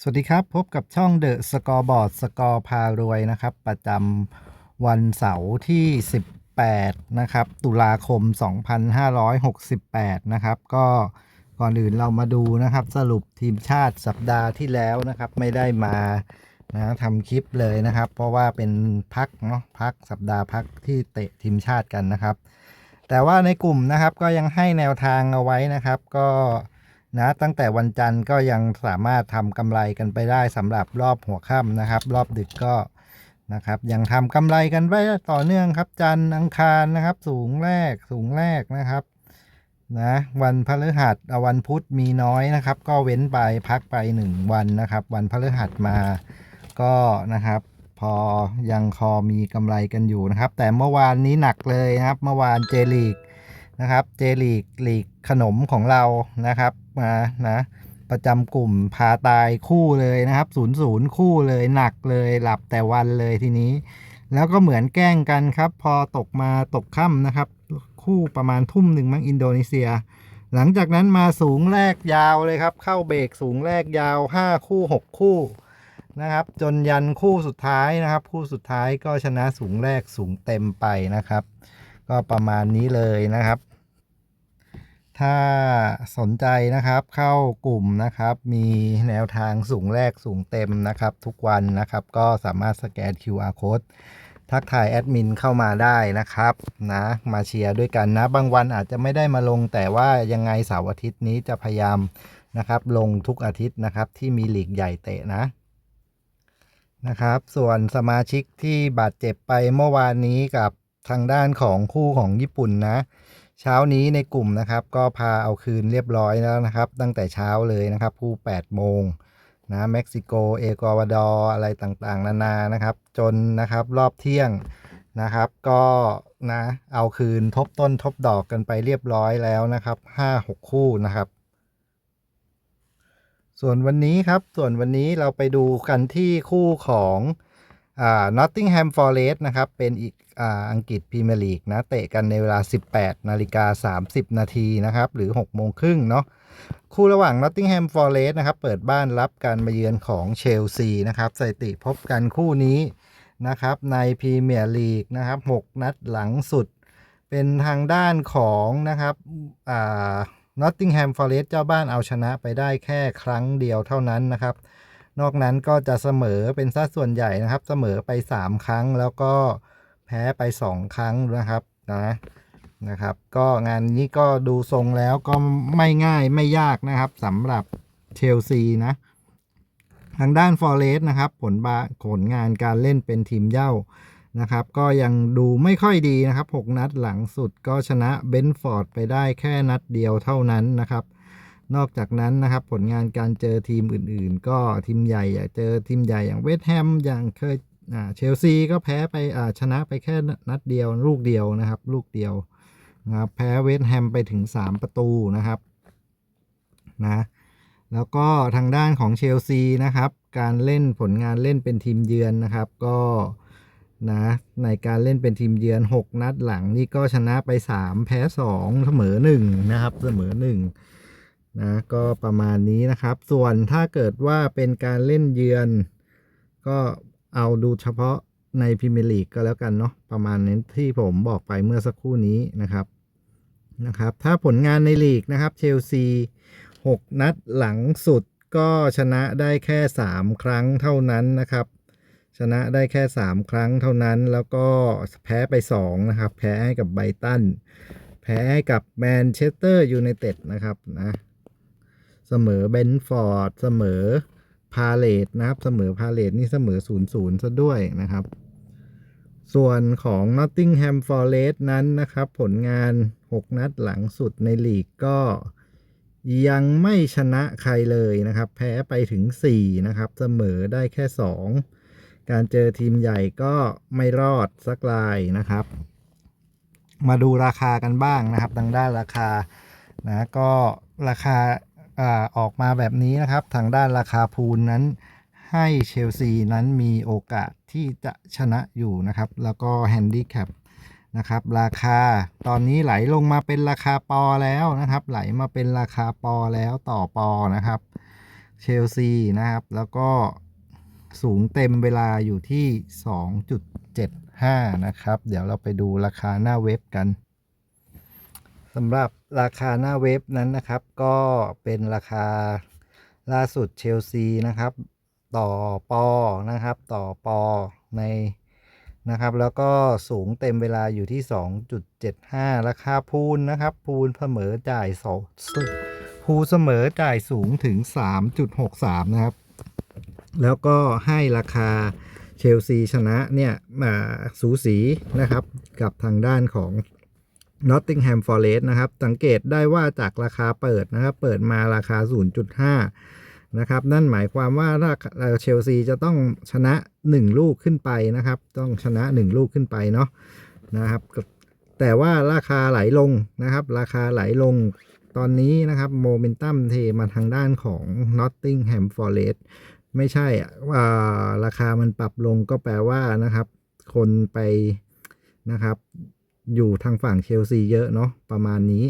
สวัสดีครับ พบกับช่องเดอะสกอร์บอร์ดสกอร์พารวยนะครับ ประจำวันเสาร์ที่ 18 นะครับ ตุลาคม 2568 นะครับ ก็ก่อนอื่นเรามาดูนะครับ สรุปทีมชาติสัปดาห์ที่แล้วนะครับ ไม่ได้มานะทำคลิปเลยนะครับ เพราะว่าเป็นพักเนาะพักสัปดาห์พักที่เตะทีมชาติกันนะครับ แต่ว่าในกลุ่มนะครับก็ยังให้แนวทางเอาไว้นะครับ ก็ นะตั้งแต่วันจันทร์ก็ยังสามารถทำกำไรกันไปได้สำหรับรอบหัวค่ำนะครับ รอบดึกก็นะครับ ยังทำกำไรกันไปต่อเนื่องครับ จันทร์อังคารนะครับ สูงแรกสูงแรกนะครับนะวันพฤหัสอวันพุธมีน้อยนะครับ ก็เว้นไปพักไปหนึ่งวันนะครับ วันพฤหัสมาก็นะครับ พอยังคอมีกำไรกันอยู่นะครับ แต่เมื่อวานนี้หนักเลยนะครับ เมื่อวานเจลีกนะครับ เจลีกลีกขนมของเรานะครับ มานะประจำกลุ่มพาตายคู่เลยนะครับศูนย์ศูนย์คู่เลยหนักเลยหลับแต่วันเลยทีนี้ แล้วก็เหมือนแกล้งกันครับ พอตกมาตกค่ำนะครับ คู่ประมาณทุ่มหนึ่งมั้งอินโดนีเซีย หลังจากนั้นมาสูงแรกยาวเลยครับ เข้าเบรกสูงแรกยาว 5 คู่ 6 คู่นะครับ จนยันคู่สุดท้ายนะครับ คู่สุดท้ายก็ชนะสูงแรกสูงเต็มไปนะครับ ก็ประมาณนี้เลยนะครับ ถ้าสนใจนะครับเข้ากลุ่มนะครับ มีแนวทางสูงแรกสูงเต็มนะครับ ทุกวันนะครับ ก็สามารถสแกน QR code ทักทายแอดมินเข้ามาได้นะครับนะมาเชียร์ด้วยกันนะ บางวันอาจจะไม่ได้มาลง แต่ว่ายังไงเสาร์อาทิตย์นี้จะพยายามนะครับ ลงทุกอาทิตย์นะครับ ที่มีหลีกใหญ่เตะนะนะครับ ส่วนสมาชิกที่บาดเจ็บไปเมื่อวานนี้กับทางด้านของคู่ของญี่ปุ่นนะ เช้านี้ในกลุ่มนะครับ ก็พาเอาคืนเรียบร้อยแล้วนะครับ ตั้งแต่เช้าเลยนะครับคู่8โมงนะเม็กซิโก เอกวาดอร์อะไรต่างๆ นานานะครับ จนนะครับรอบเที่ยงนะครับ ก็นะเอาคืนทบต้นทบดอกกันไปเรียบร้อยแล้วนะครับ 5-6 คู่นะครับส่วนวันนี้ครับ ส่วนวันนี้เราไปดูกันที่คู่ของ นอ่า Nottingham Forest นะครับ เป็นอีกอ,อังกฤษพรีเมียร์ลีกนะ เตะกันในเวลา 18 นาฬิกา 30 นาทีนะครับ หรือ 6 โมงครึ่งเนาะคู่ระหว่าง Nottingham Forest นะครับ เปิดบ้านรับการมาเยือนของเชลซีนะครับสถิติพบกันคู่นี้นะครับในพรีเมียร์ลีกนะครับ 6 นัดหลังสุด เป็นทางด้านของนะครับนอ่า Nottingham Forest เจ้าบ้านเอาชนะไปได้แค่ครั้งเดียวเท่านั้นนะครับ นอกนั้นก็จะเสมอเป็นสัดส่วนใหญ่นะครับ เสมอไป 3 ครั้งแล้วก็แพ้ไป 2 ครั้งนะครับนะนะครับ ก็งานนี้ก็ดูทรงแล้วก็ไม่ง่ายไม่ยากนะครับสำหรับเชลซีนะ ทางด้านฟอร์เรสนะครับ ผลบาผลงานการเล่นเป็นทีมเย่านะครับ ก็ยังดูไม่ค่อยดีนะครับ 6 นัดหลังสุดก็ชนะเบนฟอร์ดไปได้แค่นัดเดียวเท่านั้นนะครับ นอกจากนั้นนะครับผลงานการเจอทีมอื่นๆ ก็ทีมใหญ่เจอทีมใหญ่อย่างเวสต์แฮมอย่างเคยเชลซีก็แพ้ไปชนะไปแค่นัดเดียว ลูกเดียวนะครับ ลูกเดียวนะครับแพ้เวสต์แฮมไปถึง 3 ประตูนะครับนะแล้วก็ทางด้านของเชลซีนะครับ การเล่นผลงานเล่นเป็นทีมเยือนนะครับ ก็นะในการเล่นเป็นทีมเยือน 6 นัดหลังนี่ก็ชนะไป 3 แพ้ 2 เสมอ1นะครับเสมอ1 นะก็ประมาณนี้นะครับ ส่วนถ้าเกิดว่าเป็นการเล่นเยือน ก็เอาดูเฉพาะในพรีเมียร์ลีกก็แล้วกันเนาะประมาณนั้นที่ผมบอกไปเมื่อสักครู่นี้นะครับนะครับ ถ้าผลงานในลีกนะครับเชลซี 6 นัดหลังสุดก็ชนะได้แค่ 3 ครั้งเท่านั้นนะครับ ชนะได้แค่ 3 ครั้งเท่านั้น แล้วก็แพ้ไป 2 นะครับ แพ้ให้กับไบรตันแพ้ให้กับแมนเชสเตอร์ยูไนเต็ดนะครับนะ เสมอเบนฟอร์ดเสมอพาเลตนะครับ เสมอพาเลตนี่เสมอ0 0ซะด้วยนะครับ ส่วนของ Nottingham Forest นั้นนะครับ ผลงาน 6 นัดหลังสุดในลีกก็ยังไม่ชนะใครเลยนะครับ แพ้ไปถึง 4 นะครับ เสมอได้แค่ 2 การเจอทีมใหญ่ก็ไม่รอดสักรายนะครับ มาดูราคากันบ้างนะครับทางด้านราคานะก็ราคา ออกมาแบบนี้นะครับ ทางด้านราคาพูลนั้น ให้เชลซีนั้นมีโอกาสที่จะชนะอยู่นะครับ แล้วก็แฮนดี้แคปนะครับราคาตอนนี้ไหลลงมาเป็นราคาปอแล้วนะครับ ไหลมาเป็นราคาปอแล้วต่อปอนะครับเชลซีนะครับ แล้วก็สูงเต็มเวลาอยู่ที่ 2.75 นะครับ เดี๋ยวเราไปดูราคาหน้าเว็บกัน สำหรับราคาหน้าเว็บนั้นนะครับ ก็เป็นราคาล่าสุดเชลซีนะครับ ต่อปอนะครับ ต่อปอในนะครับ แล้วก็สูงเต็มเวลาอยู่ที่ 2.75 ราคาพูนนะครับ พูนเสมอจ่ายสองพูเสมอจ่ายสูงถึง 3.63 นะครับ แล้วก็ให้ราคาเชลซีชนะเนี่ยมาสูสีนะครับกับทางด้านของ Nottingham Forest นะครับ สังเกตได้ว่าจากราคาเปิดนะครับ เปิดมาราคา 0.5 นะครับ นั่นหมายความว่าถ้าเชลซีจะต้องชนะ 1 ลูกขึ้นไปนะครับ ต้องชนะ 1 ลูกขึ้นไปเนาะนะครับ แต่ว่าราคาไหลลงนะครับ ราคาไหลลงตอนนี้นะครับโมเมนตัมเทมาทางด้านของ Nottingham Forest ไม่ใช่ว่าราคามันปรับลงก็แปลว่านะครับ คนไปนะครับ อยู่ทางฝั่งเชลซีเยอะเนาะประมาณนี้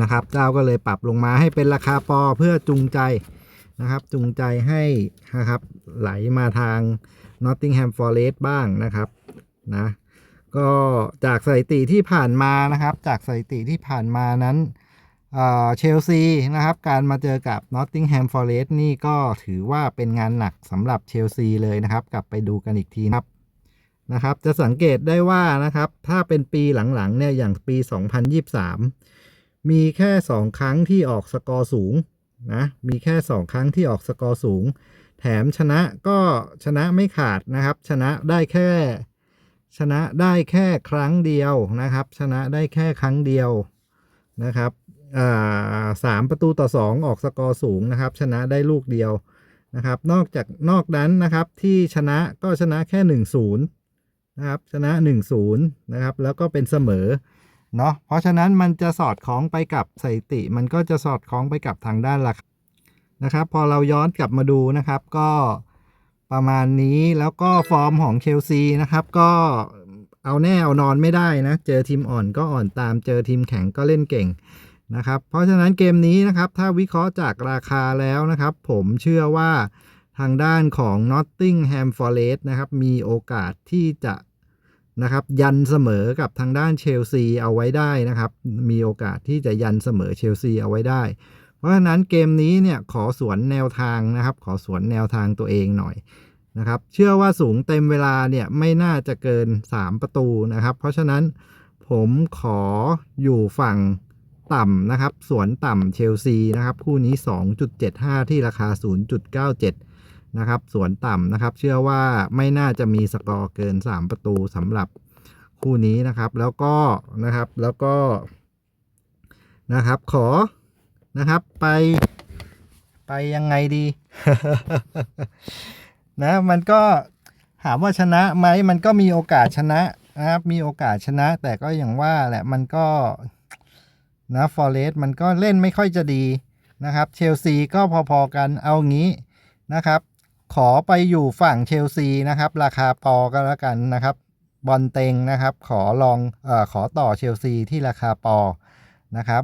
นะครับ เจ้าก็เลยปรับลงมาให้เป็นราคาปอเพื่อจูงใจนะครับ จูงใจให้นะครับ ไหลมาทาง Nottingham Forest บ้างนะครับนะก็จากสถิติที่ผ่านมานะครับ จากสถิติที่ผ่านมานั้นเชลซีนะครับ การมาเจอกับ Nottingham Forest นี่ก็ถือว่าเป็นงานหนักสำหรับเชลซีเลยนะครับ กลับไปดูกันอีกทีนะครับ นะครับ จะสังเกตได้ว่านะครับ ถ้าเป็นปีหลังๆเนี่ยอย่างปี 2023 มีแค่ 2 ครั้งที่ออกสกอร์สูงนะมีแค่ 2 ครั้งที่ออกสกอร์สูง แถมชนะก็ชนะไม่ขาดนะครับ ชนะได้แค่ ชนะได้แค่ครั้งเดียวนะครับ ชนะได้แค่ครั้งเดียวนะครับสามประตูต่อ 2 ออกสกอร์สูงนะครับ ชนะได้ลูกเดียวนะครับ นอกจากนอกนั้นนะครับที่ชนะก็ชนะแค่1-0 นะครับชนะ 1-0 นะครับ แล้วก็เป็นเสมอเนาะเพราะฉะนั้นมันจะสอดคล้องไปกับสถิติ มันก็จะสอดคล้องไปกับทางด้านราคานะครับ พอเราย้อนกลับมาดูนะครับ ก็ประมาณนี้แล้วก็ฟอร์มของเชลซีนะครับ ก็เอาแน่เอานอนไม่ได้นะ เจอทีมอ่อนก็อ่อนตามเจอทีมแข็งก็เล่นเก่งนะครับ เพราะฉะนั้นเกมนี้นะครับ ถ้าวิเคราะห์จากราคาแล้วนะครับ ผมเชื่อว่า ทางด้านของ Nottingham Forest นะครับ มีโอกาสที่จะนะครับ ยันเสมอกับทางด้านเชลซีเอาไว้ได้นะครับ มีโอกาสที่จะยันเสมอเชลซีเอาไว้ได้ เพราะฉะนั้นเกมนี้เนี่ยขอสวนแนวทางนะครับ ขอสวนแนวทางตัวเองหน่อยนะครับ เชื่อว่าสูงเต็มเวลาเนี่ยไม่น่าจะเกิน 3 ประตูนะครับ เพราะฉะนั้นผมขออยู่ฝั่งต่ำนะครับ สวนต่ำเชลซีนะครับ คู่นี้ 2.75 ที่ราคา 0.97 นะครับ สวนต่ำนะครับ เชื่อว่าไม่น่าจะมีสกอร์เกิน 3 ประตูสำหรับคู่นี้นะครับ แล้วก็นะครับแล้วก็นะครับขอนะครับไปไปยังไงดี นะมันก็ถามว่าชนะไหมมันก็มีโอกาสชนะนะครับมีโอกาสชนะ แต่ก็อย่างว่าแหละมันก็นะฟอร์เรสต์มันก็เล่นไม่ค่อยจะดีนะครับ เชลซีก็พอๆกันเอางี้นะครับ ขอไปอยู่ฝั่งเชลซีนะครับ ราคาปอก็แล้วกันนะครับ บอลเต็งนะครับ ขอลองเอ่อขอต่อเชลซีที่ราคาปอนะครับ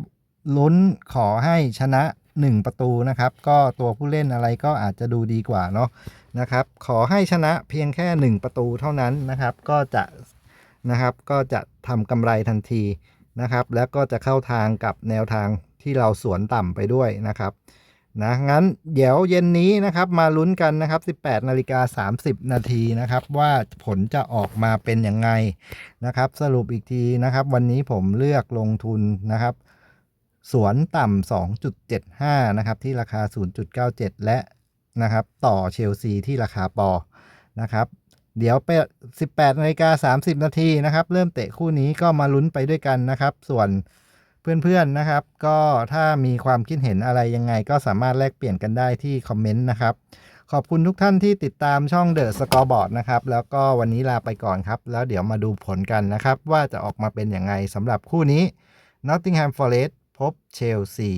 ลุ้นขอให้ชนะ 1 ประตูนะครับ ก็ตัวผู้เล่นอะไรก็อาจจะดูดีกว่าเนาะนะครับ ขอให้ชนะเพียงแค่ 1 ประตูเท่านั้นนะครับ ก็จะนะครับก็จะทำกำไรทันทีนะครับ แล้วก็จะเข้าทางกับแนวทางที่เราสวนต่ำไปด้วยนะครับ นะงั้นเดี๋ยวเย็นนี้นะครับมาลุ้นกันนะครับ 18นาฬิกา30 นาทีนะครับ ว่าผลจะออกมาเป็นยังไงนะครับ สรุปอีกทีนะครับ วันนี้ผมเลือกลงทุนนะครับ สวนต่ำ 2.75 นะครับ ที่ราคา 0.97 และนะครับ ต่อเชลซีที่ราคาปอนะครับ เดี๋ยวไป 18นาฬิกา30 นาทีนะครับ เริ่มเตะคู่นี้ก็มาลุ้นไปด้วยกันนะครับ ส่วน เพื่อนๆนะครับ ก็ถ้ามีความคิดเห็นอะไรยังไง ก็สามารถแลกเปลี่ยนกันได้ที่คอมเมนต์นะครับ ขอบคุณทุกท่านที่ติดตามช่อง The Scoreboard นะครับ แล้วก็วันนี้ลาไปก่อนครับ แล้วเดี๋ยวมาดูผลกันนะครับ ว่าจะออกมาเป็นอย่างไงสำหรับคู่นี้ Nottingham Forest พบเชลซี